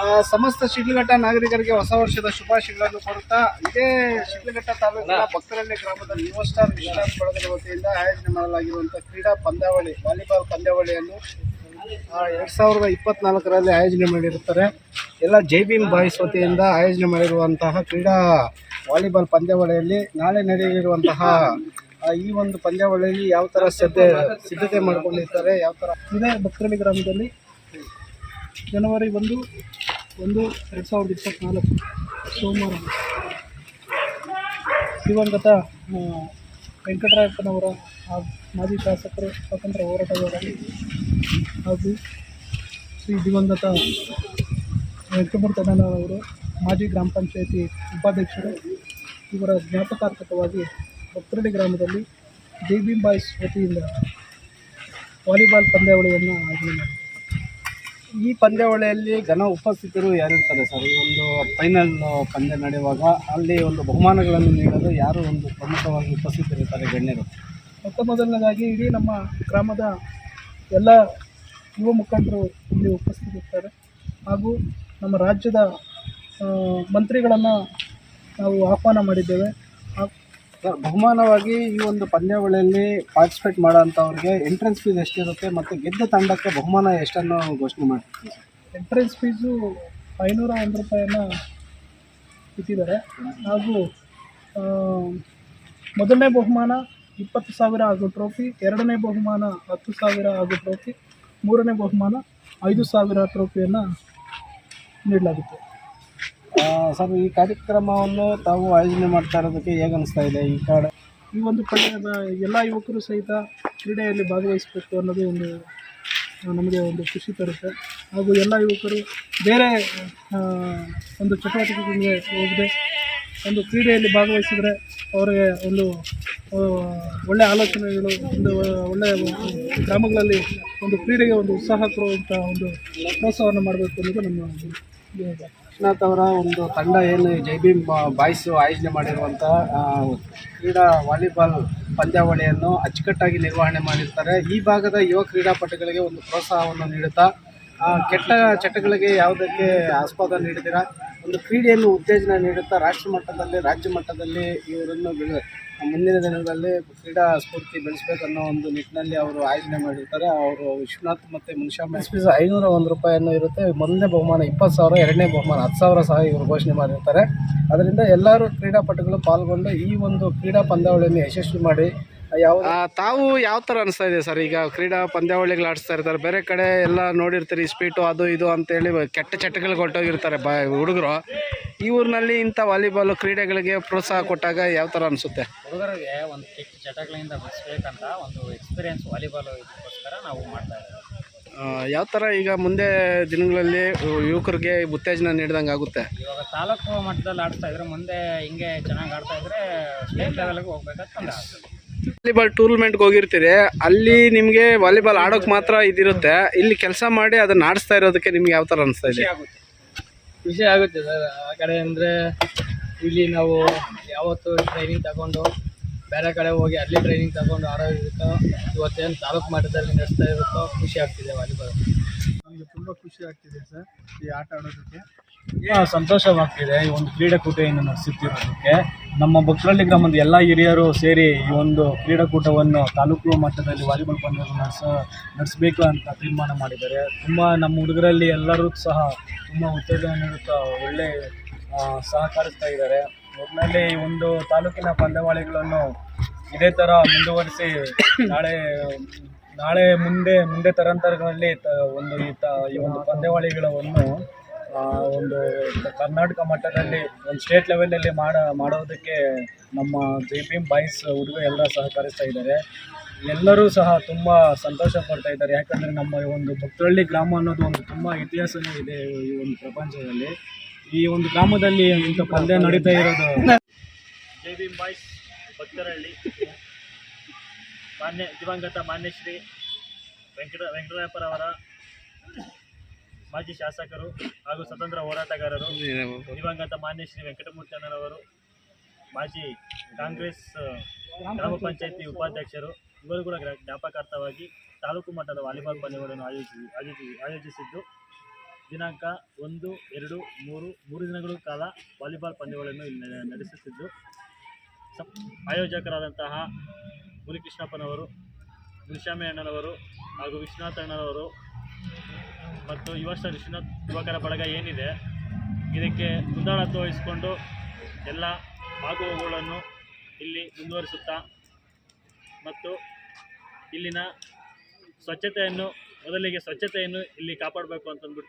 ಆ, ಸಮಸ್ತ ಶಿಡ್ಲಘಟ್ಟ ನಾಗರಿಕರಿಗೆ ಹೊಸ ವರ್ಷದ ಶುಭಾಶಯಗಳನ್ನು ಕೋರುತ್ತಾ ಇದೇ ಶಿಡ್ಲಘಟ್ಟ ತಾಲೂಕಿನ ಭಕ್ತರಳ್ಳಿ ಗ್ರಾಮದ ನ್ಯೂ ಸ್ಟಾರ್ ವಿಶ್ರಾಂತಿ ಬಳಗದ ವತಿಯಿಂದ ಆಯೋಜನೆ ಮಾಡಲಾಗಿರುವಂತಹ ಕ್ರೀಡಾ ಪಂದ್ಯಾವಳಿ ವಾಲಿಬಾಲ್ ಪಂದ್ಯಾವಳಿಯನ್ನು ಎರಡ್ ಸಾವಿರದ ಇಪ್ಪತ್ನಾಲ್ಕರಲ್ಲಿ ಆಯೋಜನೆ ಮಾಡಿರುತ್ತಾರೆ. ಎಲ್ಲ ಜೈ ಭೀಮ್ ಬಾಯ್ಸ್ ವತಿಯಿಂದ ಆಯೋಜನೆ ಮಾಡಿರುವಂತಹ ಕ್ರೀಡಾ ವಾಲಿಬಾಲ್ ಪಂದ್ಯಾವಳಿಯಲ್ಲಿ ನಾಳೆ ನಡೆಯಲಿರುವಂತಹ ಈ ಒಂದು ಪಂದ್ಯಾವಳಿಯಲ್ಲಿ ಯಾವ ಥರ ಸಿದ್ಧ ಸಿದ್ಧತೆ ಮಾಡಿಕೊಂಡಿರ್ತಾರೆ ಯಾವ ಥರ ಇದೇ ಭಕ್ತರಳ್ಳಿ ಗ್ರಾಮದಲ್ಲಿ ಜನವರಿ ಒಂದು ಒಂದು ಎರಡು ಸಾವಿರದ ಇಪ್ಪತ್ತ್ನಾಲ್ಕು ಸೋಮವಾರ. ದಿವಂಗತ ವೆಂಕಟರಾಯಪ್ಪನವರ ಮಾಜಿ ಶಾಸಕರು ಸ್ವಾತಂತ್ರ್ಯ ಹೋರಾಟಗಾರರು ಹಾಗೂ ಶ್ರೀ ದಿವಂಗತ ವೆಂಕಟಮೂರ್ತಣ್ಣನವರು ಮಾಜಿ ಗ್ರಾಮ ಪಂಚಾಯಿತಿ ಉಪಾಧ್ಯಕ್ಷರು. ಇವರ ಜ್ಞಾಪಕಾರ್ಥಕವಾಗಿ ಭಕ್ತರಳ್ಳಿ ಗ್ರಾಮದಲ್ಲಿ ಜೈ ಬಿ ಬಾಯ್ಸ್ ವತಿಯಿಂದ ವಾಲಿಬಾಲ್ ಪಂದ್ಯಾವಳಿಯನ್ನು ಆಯೋಜನೆ ಮಾಡಿದ್ದಾರೆ ಈ ಪಂದ್ಯಾವಳಿಯಲ್ಲಿ ಘನ ಉಪಸ್ಥಿತರು ಯಾರಿರ್ತಾರೆ ಸರ್? ಈ ಒಂದು ಫೈನಲ್ ಪಂದ್ಯ ನಡೆಯುವಾಗ ಅಲ್ಲಿ ಒಂದು ಬಹುಮಾನಗಳನ್ನು ನೀಡಲು ಯಾರು ಒಂದು ಪ್ರಮುಖವಾಗಿ ಉಪಸ್ಥಿತರಿರ್ತಾರೆ ಗಣ್ಯರು? ಮೊತ್ತ ಮೊದಲನೇದಾಗಿ ಇಡೀ ನಮ್ಮ ಗ್ರಾಮದ ಎಲ್ಲ ಯುವ ಮುಖಂಡರು ಇಲ್ಲಿ ಉಪಸ್ಥಿತರಿರ್ತಾರೆ ಹಾಗೂ ನಮ್ಮ ರಾಜ್ಯದ ಮಂತ್ರಿಗಳನ್ನು ನಾವು ಆಹ್ವಾನ ಮಾಡಿದ್ದೇವೆ. ಬಹುಮಾನವಾಗಿ ಈ ಒಂದು ಪಂದ್ಯಾವಳಿಯಲ್ಲಿ ಪಾರ್ಟಿಸಿಪೇಟ್ ಮಾಡೋಂಥವ್ರಿಗೆ ಎಂಟ್ರೆನ್ಸ್ ಫೀಸ್ ಎಷ್ಟಿರುತ್ತೆ ಮತ್ತು ಗೆದ್ದ ತಂಡಕ್ಕೆ ಬಹುಮಾನ ಎಷ್ಟನ್ನು ಘೋಷಣೆ ಮಾಡ್ತೀವಿ ಎಂಟ್ರೆನ್ಸ್ ಫೀಸು ಐನೂರ ಒಂದು ರೂಪಾಯಿಯನ್ನು ಇಟ್ಟಿದ್ದಾರೆ. ಹಾಗೂ ಮೊದಲನೇ ಬಹುಮಾನ ಇಪ್ಪತ್ತು ಸಾವಿರ ಹಾಗೂ ಟ್ರೋಫಿ ಎರಡನೇ ಬಹುಮಾನ ಹತ್ತು ಸಾವಿರ ಹಾಗೂ ಟ್ರೋಫಿ ಮೂರನೇ ಬಹುಮಾನ ಐದು ಸಾವಿರ ಟ್ರೋಫಿಯನ್ನು ನೀಡಲಾಗುತ್ತೆ. ಸರ್, ಈ ಕಾರ್ಯಕ್ರಮವನ್ನು ತಾವು ಆಯೋಜನೆ ಮಾಡ್ತಾ ಇರೋದಕ್ಕೆ ಹೇಗೆ ಅನಿಸ್ತಾ ಇದೆ? ಈ ಕಾಡ ಈ ಒಂದು ಪಂದ್ಯದ ಎಲ್ಲ ಯುವಕರು ಸಹಿತ ಕ್ರೀಡೆಯಲ್ಲಿ ಭಾಗವಹಿಸಬೇಕು ಅನ್ನೋದು ಒಂದು ನಮಗೆ ಒಂದು ಖುಷಿ ತರುತ್ತೆ. ಹಾಗೂ ಎಲ್ಲ ಯುವಕರು ಬೇರೆ ಒಂದು ಚಟುವಟಿಕೆಗಳಿಗೆ ಹೋಗದೆ ಒಂದು ಕ್ರೀಡೆಯಲ್ಲಿ ಭಾಗವಹಿಸಿದರೆ ಅವರಿಗೆ ಒಂದು ಒಳ್ಳೆಯ ಆಲೋಚನೆಗಳು, ಒಂದು ಒಳ್ಳೆಯ ಗ್ರಾಮಗಳಲ್ಲಿ ಒಂದು ಕ್ರೀಡೆಗೆ ಒಂದು ಉತ್ಸಾಹ ಕೊಡುವಂಥ ಒಂದು ಪ್ರೋತ್ಸಾಹವನ್ನು ಮಾಡಬೇಕು ಅನ್ನೋದು ನಮ್ಮ ವಿಶ್ವನಾಥ್ ಅವರ ಒಂದು ತಂಡ ಏನು ಜೈ ಬಿ ಬಾಯ್ಸ್ ಆಯೋಜನೆ ಮಾಡಿರುವಂಥ ಕ್ರೀಡಾ ವಾಲಿಬಾಲ್ ಪಂದ್ಯಾವಳಿಯನ್ನು ಅಚ್ಚುಕಟ್ಟಾಗಿ ನಿರ್ವಹಣೆ ಮಾಡಿರ್ತಾರೆ. ಈ ಭಾಗದ ಯುವ ಕ್ರೀಡಾಪಟುಗಳಿಗೆ ಒಂದು ಪ್ರೋತ್ಸಾಹವನ್ನು ನೀಡುತ್ತಾ ಕೆಟ್ಟ ಚಟಗಳಿಗೆ ಯಾವುದಕ್ಕೆ ಆಸ್ಪದ ನೀಡಿದ್ದೀರಾ? ಒಂದು ಕ್ರೀಡೆಯನ್ನು ಉತ್ತೇಜನ ನೀಡುತ್ತಾ ರಾಷ್ಟ್ರ ಮಟ್ಟದಲ್ಲಿ, ರಾಜ್ಯ ಮಟ್ಟದಲ್ಲಿ ಇವರನ್ನು ಮುಂದಿನ ದಿನಗಳಲ್ಲಿ ಕ್ರೀಡಾ ಸ್ಫೂರ್ತಿ ಬೆಳೆಸಬೇಕನ್ನೋ ಒಂದು ನಿಟ್ಟಿನಲ್ಲಿ ಅವರು ಆಯೋಜನೆ ಮಾಡಿರ್ತಾರೆ. ಅವರು ವಿಶ್ವನಾಥ್ ಮತ್ತು ಮುನಿಶಾಮ ಫೀಸ್ ಐನೂರ ಒಂದು ರೂಪಾಯಿಯನ್ನು ಇರುತ್ತೆ. ಮೊದಲನೇ ಬಹುಮಾನ ಇಪ್ಪತ್ತು ಸಾವಿರ, ಎರಡನೇ ಬಹುಮಾನ ಹತ್ತು ಸಾವಿರ ಸಹ ಇವರು ಘೋಷಣೆ ಮಾಡಿರ್ತಾರೆ. ಅದರಿಂದ ಎಲ್ಲರೂ ಕ್ರೀಡಾಪಟುಗಳು ಪಾಲ್ಗೊಂಡು ಈ ಒಂದು ಕ್ರೀಡಾ ಪಂದ್ಯಾವಳಿಯನ್ನು ಯಶಸ್ವಿ ಮಾಡಿ ತಾವು ಯಾವ ಥರ ಅನಿಸ್ತಾ ಇದೆ ಸರ್? ಈಗ ಕ್ರೀಡಾ ಪಂದ್ಯಾವಳಿಗಳು ಆಡಿಸ್ತಾ ಇರ್ತಾರೆ. ಬೇರೆ ಕಡೆ ಎಲ್ಲ ನೋಡಿರ್ತೀರಿ ಸ್ಪೀಟು ಅದು ಇದು ಅಂತೇಳಿ ಕೆಟ್ಟ ಚಟಗಳಿಗೆ ಹೊಟ್ಟೋಗಿರ್ತಾರೆ ಬ ಹುಡುಗರು. ಈ ಊರಿನಲ್ಲಿ ಇಂಥ ವಾಲಿಬಾಲ್ ಕ್ರೀಡೆಗಳಿಗೆ ಪ್ರೋತ್ಸಾಹ ಕೊಟ್ಟಾಗ ಯಾವ ಥರ ಅನಿಸುತ್ತೆ? ಹುಡುಗರಿಗೆ ಒಂದು ಕೆಟ್ಟ ಚಟಗಳಿಂದ ಬಿಡಿಸ್ಬೇಕಂತ ಒಂದು ಎಕ್ಸ್ಪೀರಿಯನ್ಸ್ ವಾಲಿಬಾಲ್ ಇದಕ್ಕೋಸ್ಕರ ನಾವು ಮಾಡ್ತಾ ಇದ್ದೀವಿ ಯಾವ ಥರ ಈಗ ಮುಂದೆ ದಿನಗಳಲ್ಲಿ ಯುವಕರಿಗೆ ಉತ್ತೇಜನ ನೀಡಿದಂಗೆ ಆಗುತ್ತೆ? ಇವಾಗ ತಾಲೂಕು ಮಟ್ಟದಲ್ಲಿ ಆಡ್ತಾ ಇದ್ರೆ ಮುಂದೆ ಹಿಂಗೆ ಚೆನ್ನಾಗಿ ಆಡ್ತಾ ಇದ್ರೆ ಸ್ಟೇಟ್ ಲೆವೆಲ್ಗೆ ಹೋಗ್ಬೇಕಂತ. ವಾಲಿಬಾಲ್ ಟೂರ್ನಮೆಂಟ್ಗೆ ಹೋಗಿರ್ತೀರಿ ಅಲ್ಲಿ ನಿಮಗೆ ವಾಲಿಬಾಲ್ ಆಡೋಕೆ ಮಾತ್ರ ಇದಿರುತ್ತೆ. ಇಲ್ಲಿ ಕೆಲಸ ಮಾಡಿ ಅದನ್ನ ಆಡಿಸ್ತಾ ಇರೋದಕ್ಕೆ ನಿಮ್ಗೆ ಯಾವ ಥರ ಅನಿಸ್ತಾ ಇದೆ? ಖುಷಿ ಆಗುತ್ತೆ. ಸರ್. ಆ ಕಡೆ ಅಂದರೆ ಇಲ್ಲಿ ನಾವು ಯಾವತ್ತು ಟ್ರೈನಿಂಗ್ ತಗೊಂಡು ಬೇರೆ ಕಡೆ ಹೋಗಿ ಅಲ್ಲಿ ಟ್ರೈನಿಂಗ್ ತಗೊಂಡು ಆಡೋದಿರುತ್ತೋ ಇವತ್ತೇನು ತಾಲೂಕು ಮಟ್ಟದಲ್ಲಿ ನಡೆಸ್ತಾ ಇರುತ್ತೋ ಖುಷಿ ಆಗ್ತಿದೆ ವಾಲಿಬಾಲ್ ನಮಗೆ ತುಂಬ ಖುಷಿ ಆಗ್ತಿದೆ ಸರ್ ಈ ಆಟ ಆಡೋದಕ್ಕೆ. ಸಂತೋಷವಾಗ್ತಿದೆ. ಈ ಒಂದು ಕ್ರೀಡಾಕೂಟವನ್ನು ನಡೆಸುತ್ತಿರೋದಕ್ಕೆ ನಮ್ಮ ಭಕ್ತರಳ್ಳಿ ಗ್ರಾಮದ ಎಲ್ಲ ಹಿರಿಯರು ಸೇರಿ ಈ ಒಂದು ಕ್ರೀಡಾಕೂಟವನ್ನು ತಾಲೂಕು ಮಟ್ಟದಲ್ಲಿ ವಾಲಿಬಾಲ್ ಪಂದ್ಯವನ್ನು ನಡೆಸ, ನಡೆಸಬೇಕು ಅಂತ ತೀರ್ಮಾನ ಮಾಡಿದ್ದಾರೆ. ತುಂಬ ನಮ್ಮ ಹುಡುಗರಲ್ಲಿ ಎಲ್ಲರೂ ಸಹ ತುಂಬ ಉತ್ತೇಜನ ನೀಡುತ್ತಾ ಒಳ್ಳೆ ಸಹಕರಿಸ್ತಾ ಇದ್ದಾರೆ. ಒಟ್ಟಿನಲ್ಲಿ ಒಂದು ತಾಲೂಕಿನ ಪಂದ್ಯಾವಳಿಗಳನ್ನು ಇದೇ ಥರ ಮುಂದುವರಿಸಿ ನಾಳೆ ನಾಳೆ ಮುಂದೆ ಮುಂದೆ ತರಂತರಗಳಲ್ಲಿ ಒಂದು ಈ ತ, ಈ ಒಂದು ಪಂದ್ಯಾವಳಿಗಳನ್ನು ಒಂದು ಕರ್ನಾಟಕ ಮಟ್ಟದಲ್ಲಿ ಒಂದು ಸ್ಟೇಟ್ ಲೆವೆಲಲ್ಲಿ ಮಾಡೋ, ಮಾಡೋದಕ್ಕೆ ನಮ್ಮ ಜೈ ಭೀಮ್ ಬಾಯ್ಸ್ ಹುಡುಗ ಎಲ್ಲ ಸಹಕರಿಸ್ತಾ ಇದ್ದಾರೆ. ಎಲ್ಲರೂ ಸಹ ತುಂಬ ಸಂತೋಷ ಪಡ್ತಾ ಇದ್ದಾರೆ. ಯಾಕಂದರೆ ನಮ್ಮ ಒಂದು ಭಕ್ತಹಳ್ಳಿ ಗ್ರಾಮ ಅನ್ನೋದು ಒಂದು ತುಂಬ ಇತಿಹಾಸನೇ ಇದೆ ಈ ಒಂದು ಪ್ರಪಂಚದಲ್ಲಿ. ಈ ಒಂದು ಗ್ರಾಮದಲ್ಲಿ ಇಂಥ ಪಂದ್ಯ ನಡೀತಾ ಇರೋದು ಜೈ ಭೀಮ್ ಬಾಯ್ಸ್ ಭಕ್ತರಹಳ್ಳಿ ಮಾನ್ಯ ದಿವಂಗತ ಮಾನ್ಯಶ್ರೀ, ವೆಂಕಟ, ವೆಂಕಟರಾಯಪ್ಪರವರ ಮಾಜಿ ಶಾಸಕರು ಹಾಗೂ ಸ್ವತಂತ್ರ ಹೋರಾಟಗಾರರು ದಿವಂಗತ ವೆಂಕಟಮೂರ್ತಿ ಅಣ್ಣವರು ಮಾಜಿ ಕಾಂಗ್ರೆಸ್ ಗ್ರಾಮ ಪಂಚಾಯತಿ ಉಪಾಧ್ಯಕ್ಷರು ಇವರು ಕೂಡ ಜ್ಞಾಪಕಾರ್ಥವಾಗಿ ತಾಲೂಕು ಮಟ್ಟದ ವಾಲಿಬಾಲ್ ಪಂದ್ಯಗಳನ್ನು ಆಯೋಜಿಸಿ ಆಯೋಜಿಸಿ ಆಯೋಜಿಸಿದ್ದು. ದಿನಾಂಕ ಒಂದು ಎರಡು ಮೂರು ಮೂರು ದಿನಗಳ ಕಾಲ ವಾಲಿಬಾಲ್ ಪಂದ್ಯಗಳನ್ನು ಇಲ್ಲಿ ನಡೆಸುತ್ತಿದ್ದು. ಆಯೋಜಕರಾದಂತಹ ಮುನಿಕೃಷ್ಣಪ್ಪನವರು ಮುನಿಶಾಮಿ ಅಣ್ಣನವರು ಹಾಗೂ ವಿಶ್ವನಾಥ ಅಣ್ಣನವರು ಮತ್ತು ಯುವ ವಿಶ್ವನಾಥ್ ಯುವಕರ ಬಳಗ ಏನಿದೆ, ಇದಕ್ಕೆ ಮುಂದಾಳತ್ವ ವಹಿಸಿಕೊಂಡು ಎಲ್ಲ ಆಗುಹೋಗುಗಳನ್ನು ಇಲ್ಲಿ ಮುಂದುವರಿಸುತ್ತಾ ಮತ್ತು ಇಲ್ಲಿನ ಸ್ವಚ್ಛತೆಯನ್ನು, ಮೊದಲಿಗೆ ಸ್ವಚ್ಛತೆಯನ್ನು ಇಲ್ಲಿ ಕಾಪಾಡಬೇಕು ಅಂತಂದ್ಬಿಟ್ಟು